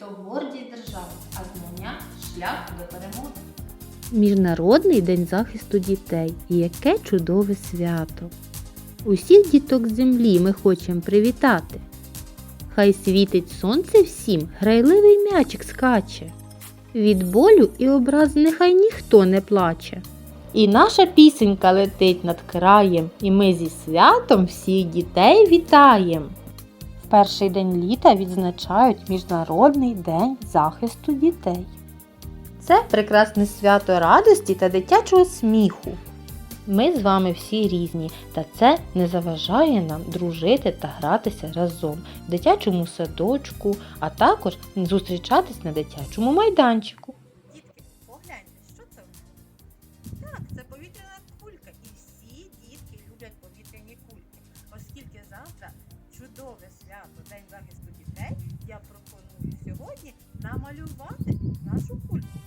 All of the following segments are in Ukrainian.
гордість держави, а знання шлях до перемоги. Міжнародний день захисту дітей. Яке чудове свято! Усіх діток землі ми хочемо привітати. Хай світить сонце всім, грайливий м'ячик скаче. Від болю і образ нехай ніхто не плаче. І наша пісенька летить над краєм, і ми зі святом всіх дітей вітаєм. Перший день літа відзначають Міжнародний день захисту дітей. Це прекрасне свято радості та дитячого сміху. Ми з вами всі різні, та це не заважає нам дружити та гратися разом в дитячому садочку, а також зустрічатись на дитячому майданчику. Чудове свято День захисту дітей, я пропоную сьогодні намалювати нашу кульку.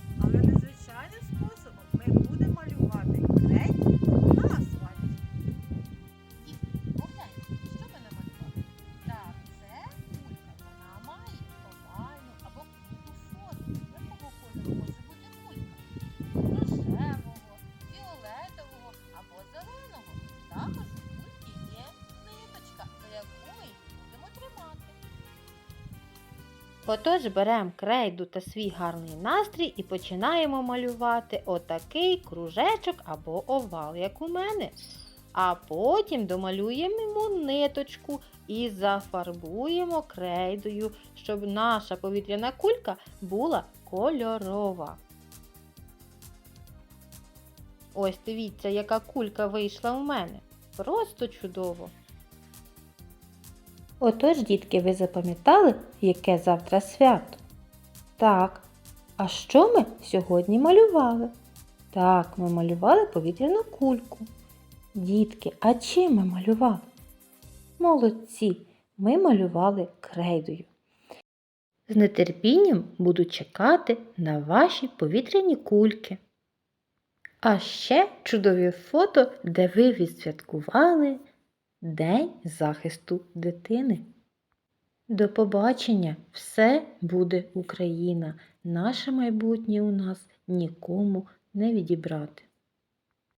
Отож беремо крейду та свій гарний настрій і починаємо малювати отакий кружечок або овал, як у мене. А потім домалюємо ниточку і зафарбуємо крейдою, щоб наша повітряна кулька була кольорова. Ось дивіться, яка кулька вийшла у мене. Просто чудово. Отож, дітки, ви запам'ятали, яке завтра свято? Так. А що ми сьогодні малювали? Так, ми малювали повітряну кульку. Дітки, а чим ми малювали? Молодці, ми малювали крейдою. З нетерпінням буду чекати на ваші повітряні кульки. А ще чудові фото, де ви відсвяткували День захисту дитини. До побачення! Все буде Україна. Наше майбутнє у нас нікому не відібрати.